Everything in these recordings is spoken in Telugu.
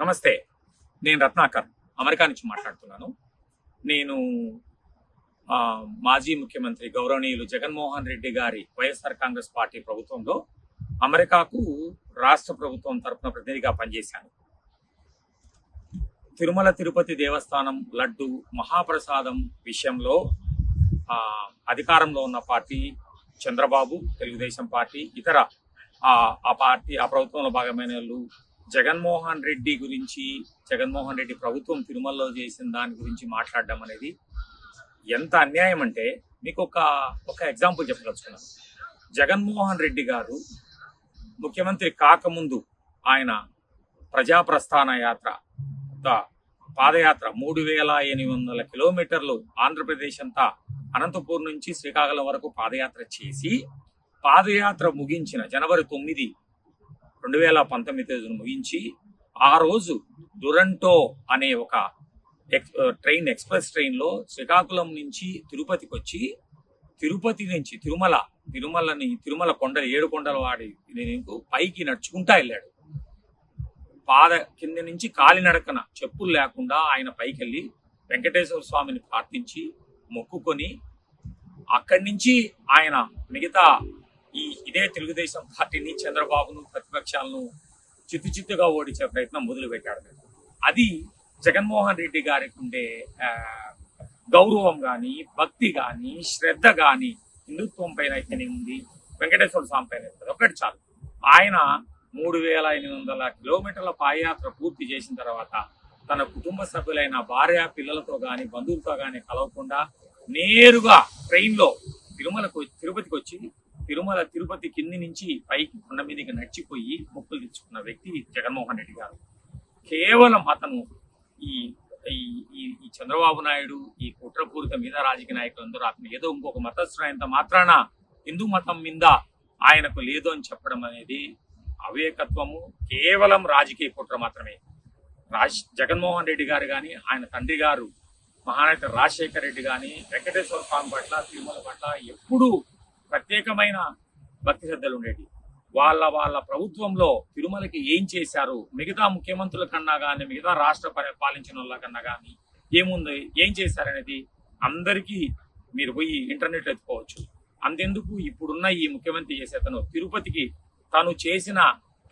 నమస్తే. నేను రత్నాకర్ అమెరికా నుంచి మాట్లాడుతున్నాను. నేను మాజీ ముఖ్యమంత్రి గౌరవనీయులు జగన్మోహన్ రెడ్డి గారి వైఎస్ఆర్ కాంగ్రెస్ పార్టీ ప్రభుత్వంలో అమెరికాకు రాష్ట్ర ప్రభుత్వం తరపున ప్రతినిధిగా పనిచేశాను. తిరుమల తిరుపతి దేవస్థానం లడ్డు మహాప్రసాదం విషయంలో అధికారంలో ఉన్న పార్టీ చంద్రబాబు తెలుగుదేశం పార్టీ ఇతర ఆ ఆ పార్టీ ఆ ప్రభుత్వంలో భాగమైన వాళ్ళు జగన్మోహన్ రెడ్డి గురించి జగన్మోహన్ రెడ్డి ప్రభుత్వం తిరుమలలో చేసిన దాని గురించి మాట్లాడడం అనేది ఎంత అన్యాయం అంటే మీకు ఒక ఒక ఎగ్జాంపుల్ చెప్పదలుచుకున్నాను. జగన్మోహన్ రెడ్డి గారు ముఖ్యమంత్రి కాకముందు ఆయన ప్రజాప్రస్థాన యాత్ర పాదయాత్ర మూడు వేల ఎనిమిది వందల కిలోమీటర్లు ఆంధ్రప్రదేశ్ అంతా అనంతపూర్ నుంచి శ్రీకాకుళం వరకు పాదయాత్ర చేసి పాదయాత్ర ముగించిన జనవరి తొమ్మిది రెండు వేల పంతొమ్మిది తేదీన ముగించి ఆ రోజు దురంటో అనే ఒక ఎక్స్ ట్రైన్ ఎక్స్ప్రెస్ ట్రైన్లో శ్రీకాకుళం నుంచి తిరుపతికి వచ్చి తిరుపతి నుంచి తిరుమల తిరుమలని తిరుమల కొండలు ఏడు కొండలు వాడి నేను పైకి నడుచుకుంటా వెళ్ళాడు. పాద కింద నుంచి కాలినడకన చెప్పులు లేకుండా ఆయన పైకి వెళ్ళి వెంకటేశ్వర స్వామిని ప్రార్థించి మొక్కుకొని అక్కడి నుంచి ఆయన మిగతా ఈ ఇదే తెలుగుదేశం పార్టీని చంద్రబాబును ప్రతిపక్షాలను చిత్తు చిత్తుగా ఓడించే ప్రయత్నం మొదలుపెట్టాడు. అది జగన్మోహన్ రెడ్డి గారికి ఉండే గౌరవం కానీ భక్తి కానీ శ్రద్ధ కానీ హిందుత్వం పైన అయితేనే ఉంది. వెంకటేశ్వర స్వామి పైన ఒకటి చాలు. ఆయన మూడు వేల ఎనిమిది వందల కిలోమీటర్ల పాదయాత్ర పూర్తి చేసిన తర్వాత తన కుటుంబ సభ్యులైన భార్య పిల్లలతో కానీ బంధువులతో కానీ కలవకుండా నేరుగా ట్రైన్లో తిరుమలకు తిరుపతికి వచ్చి తిరుమల తిరుపతి కింది నుంచి పైకి కొండ మీదకి నడిచిపోయి మొక్కులు తెచ్చుకున్న వ్యక్తి జగన్మోహన్ రెడ్డి గారు. కేవలం అతను ఈ ఈ ఈ- చంద్రబాబు నాయుడు ఈ కుట్రపూరిత మీద రాజకీయ నాయకులందరూ అతను ఏదో ఇంకొక మతస్థుడైనంత మాత్రాన హిందూ మతం మీద ఆయనకు లేదు అని చెప్పడం అనేది అవేకత్వము కేవలం రాజకీయ కుట్ర మాత్రమే. రాజ్ జగన్మోహన్ రెడ్డి గారు కానీ ఆయన తండ్రి గారు మహానేత రాజశేఖర్ రెడ్డి కానీ వెంకటేశ్వర స్వామి పట్ల తిరుమల పట్ల ఎప్పుడూ ప్రత్యేకమైన భక్తి శ్రద్ధలు ఉండేవి వాళ్ళ వాళ్ళ ప్రభుత్వంలో తిరుమలకి ఏం చేశారు? మిగతా ముఖ్యమంత్రుల కన్నా కానీ మిగతా రాష్ట్ర పాలించిన వాళ్ళ కన్నా కానీ ఏముంది? ఏం చేశారనేది అందరికీ మీరు పోయి ఇంటర్నెట్ ఎత్తుకోవచ్చు. అంతెందుకు ఇప్పుడున్న ఈ ముఖ్యమంత్రి చేసే తను తిరుపతికి తను చేసిన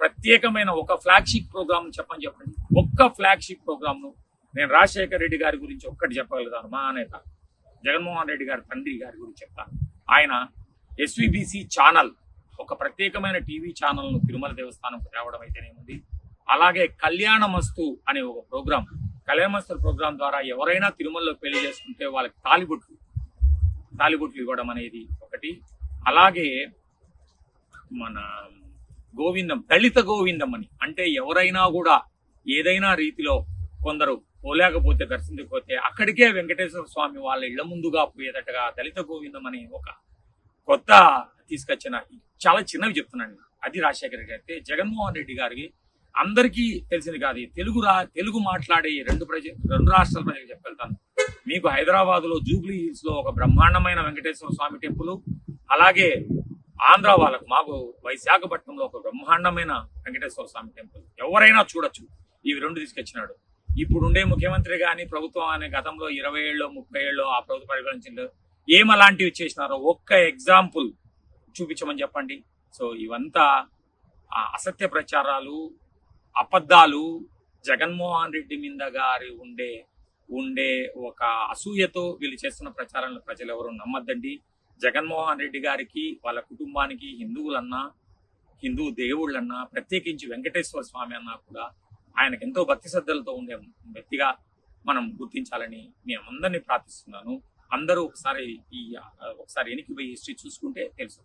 ప్రత్యేకమైన ఒక ఫ్లాగ్షిప్ ప్రోగ్రామ్ చెప్పని చెప్పండి. ఒక్క ఫ్లాగ్షిప్ ప్రోగ్రామ్ను నేను రాజశేఖర్ రెడ్డి గారి గురించి ఒక్కటి చెప్పగలుగుతాను. మా నేత జగన్మోహన్ రెడ్డి గారి తండ్రి గారి గురించి చెప్తాను. ఆయన ఎస్విబిసి ఛానల్ ఒక ప్రత్యేకమైన టీవీ ఛానల్ను తిరుమల దేవస్థానంకు తేవడం అయితేనేముంది. అలాగే కళ్యాణమస్తు అనే ఒక ప్రోగ్రాం కళ్యాణమస్తు ప్రోగ్రాం ద్వారా ఎవరైనా తిరుమలలో పెళ్ళి చేసుకుంటే వాళ్ళకి తాలిబొట్లు తాలిబొట్లు ఇవ్వడం అనేది ఒకటి. అలాగే మన గోవిందం దళిత గోవిందం అని అంటే ఎవరైనా కూడా ఏదైనా రీతిలో కొందరు పోలేకపోతే దర్శించకపోతే అక్కడికే వెంకటేశ్వర స్వామి వాళ్ళ ఇళ్ళ ముందుగా పోయేటట్టుగా దళిత గోవిందం అనే ఒక కొత్త తీసుకొచ్చిన చాలా చిన్నవి చెప్తున్నాను అది రాజశేఖర్ రెడ్డి అయితే జగన్మోహన్ రెడ్డి గారికి అందరికీ తెలిసింది కాదు. తెలుగు రా తెలుగు మాట్లాడే ఈ రెండు ప్రజ రెండు రాష్ట్రాల ప్రజలకు చెప్పెళ్తాను మీకు హైదరాబాద్లో జూబ్లీ హిల్స్లో ఒక బ్రహ్మాండమైన వెంకటేశ్వర స్వామి టెంపుల్ అలాగే ఆంధ్ర వాళ్ళకు మాకు వైశాఖపట్నంలో ఒక బ్రహ్మాండమైన వెంకటేశ్వర స్వామి టెంపుల్. ఎవరైనా చూడొచ్చు. ఇవి రెండు తీసుకొచ్చినాడు. ఇప్పుడుండే ముఖ్యమంత్రి కానీ ప్రభుత్వం అనే గతంలో ఇరవై ఏళ్ళు ముప్పై ఏళ్ళు ఆ ప్రభుత్వ పరిపాలించిందో ఏం అలాంటివి చేసినారో ఒక్క ఎగ్జాంపుల్ చూపించమని చెప్పండి. సో ఇవంతా అసత్య ప్రచారాలు అబద్ధాలు జగన్మోహన్ రెడ్డి మీద గారి ఉండే ఉండే ఒక అసూయతో వీళ్ళు చేస్తున్న ప్రచారాలను ప్రజలు ఎవరు నమ్మద్దండి. జగన్మోహన్ రెడ్డి గారికి వాళ్ళ కుటుంబానికి హిందువులన్నా హిందూ దేవుళ్ళన్నా ప్రత్యేకించి వెంకటేశ్వర స్వామి అన్నా కూడా ఆయనకు ఎంతో భక్తి శ్రద్ధలతో ఉండే వ్యక్తిగా మనం గుర్తించాలని నేను ప్రార్థిస్తున్నాను. అందరూ ఒకసారి ఈ ఒకసారి వెనక్కి పోయి హిస్టరీ చూసుకుంటే తెలుసు.